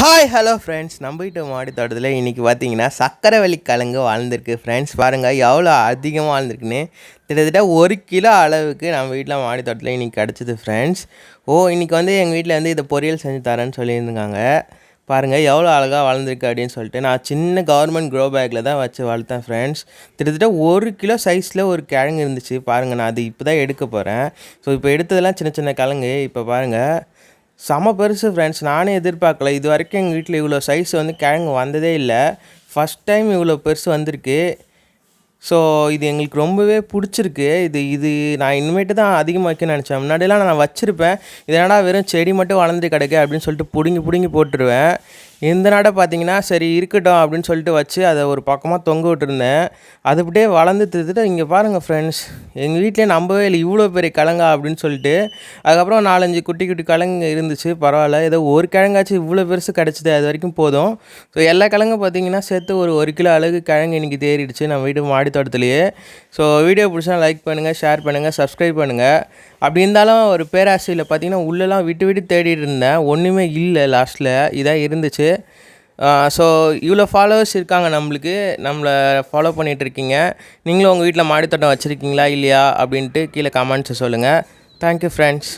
Hi hello friends நம்ம வீட்டு மாடி தோட்டத்தில் இன்றைக்கி பார்த்தீங்கன்னா சக்கரைவள்ளி கிழங்கு வாழ்ந்துருக்கு. ஃப்ரெண்ட்ஸ் பாருங்கள் எவ்வளோ அதிகமாக வாழ்ந்துருக்குன்னு. கிட்டத்தட்ட ஒரு கிலோ அளவுக்கு நம்ம வீட்டில் மாடி தோட்டத்தில் இன்றைக்கி கிடச்சிது ஃப்ரெண்ட்ஸ் ஓ இன்றைக்கி வந்து எங்கள் வீட்டில் வந்து இதை பொரியல் செஞ்சு தரேன்னு சொல்லியிருந்தாங்க. பாருங்கள் எவ்வளோ அழகாக வளர்ந்துருக்கு அப்படின்னு சொல்லிட்டு நான் சின்ன கவர்மெண்ட் க்ரோ பேக்கில் தான் வச்சு வளர்த்தேன் ஃப்ரெண்ட்ஸ் கிட்டத்தட்ட ஒரு கிலோ சைஸில் ஒரு கிழங்கு இருந்துச்சு. பாருங்கள் நான் அது இப்போ தான் எடுக்க போகிறேன் ஸோ இப்போ எடுத்ததெல்லாம் சின்ன சின்ன கிழங்கு. இப்போ பாருங்கள் செம பெருசு ஃப்ரெண்ட்ஸ் நானே எதிர்பார்க்கல. இது வரைக்கும் எங்கள் வீட்டில் இவ்வளோ சைஸ் வந்து கிழங்கு வந்ததே இல்லை. ஃபஸ்ட் டைம் இவ்வளோ பெருசு வந்திருக்கு. ஸோ இது எங்களுக்கு ரொம்பவே பிடிச்சிருக்கு. இது இது நான் இனிமேட்டு தான் அதிகமாக வைக்க நினச்சேன். முன்னாடியெல்லாம் நான் வச்சுருப்பேன். இதனால் வெறும் செடி மட்டும் வளர்ந்து கிடக்கு அப்படின்னு சொல்லிட்டு பிடுங்கி பிடுங்கி போட்டுருவேன். இந்த நடை பார்த்தீங்கன்னா சரி இருக்கட்டும் அப்படின்னு சொல்லிட்டு வச்சு அதை ஒரு பக்கமாக தொங்க விட்டுருந்தேன். அது அப்படியே வளர்ந்து திருத்துட்டு இங்கே பாருங்கள் ஃப்ரெண்ட்ஸ் எங்கள் வீட்டிலே நம்பவே இல்லை. இவ்வளோ பெரிய கிழங்கா அப்படின்னு சொல்லிட்டு. அதுக்கப்புறம் நாலஞ்சு குட்டி குட்டி கிழங்கு இருந்துச்சு. பரவாயில்ல. ஏதோ ஒரு கிழங்காச்சும் இவ்வளோ பெருசு கிடச்சிது அது வரைக்கும் போதும். ஸோ எல்லா கிழங்கும் பார்த்தீங்கன்னா சேர்த்து ஒரு ஒரு கிலோ அளவுக்கு கிழங்கு இன்றைக்கி தேறிடுச்சு. நம்ம வீட்டு மாடி தோட்டத்துலேயே. ஸோ வீடியோ பிடிச்சா லைக் பண்ணுங்கள் ஷேர் பண்ணுங்கள் சப்ஸ்கிரைப் பண்ணுங்கள் அப்படி இருந்தாலும் ஒரு பேராசையில் பார்த்தீங்கன்னா உள்ளெல்லாம் விட்டு விட்டு தேடிட்டு இருந்தேன். ஒன்றுமே இல்லை லாஸ்ட்டில் இதாக இருந்துச்சு. ஸோ இவ்வளோ ஃபாலோவர்ஸ் இருக்காங்க நம்மளுக்கு. நம்மளை ஃபாலோ பண்ணிகிட்டு இருக்கீங்க நீங்களும் உங்கள் வீட்டில் மாடித்தோட்டம் வச்சுருக்கீங்களா இல்லையா அப்படின்ட்டு கீழே கமெண்ட்ஸை சொல்லுங்கள் தேங்க்யூ ஃப்ரெண்ட்ஸ்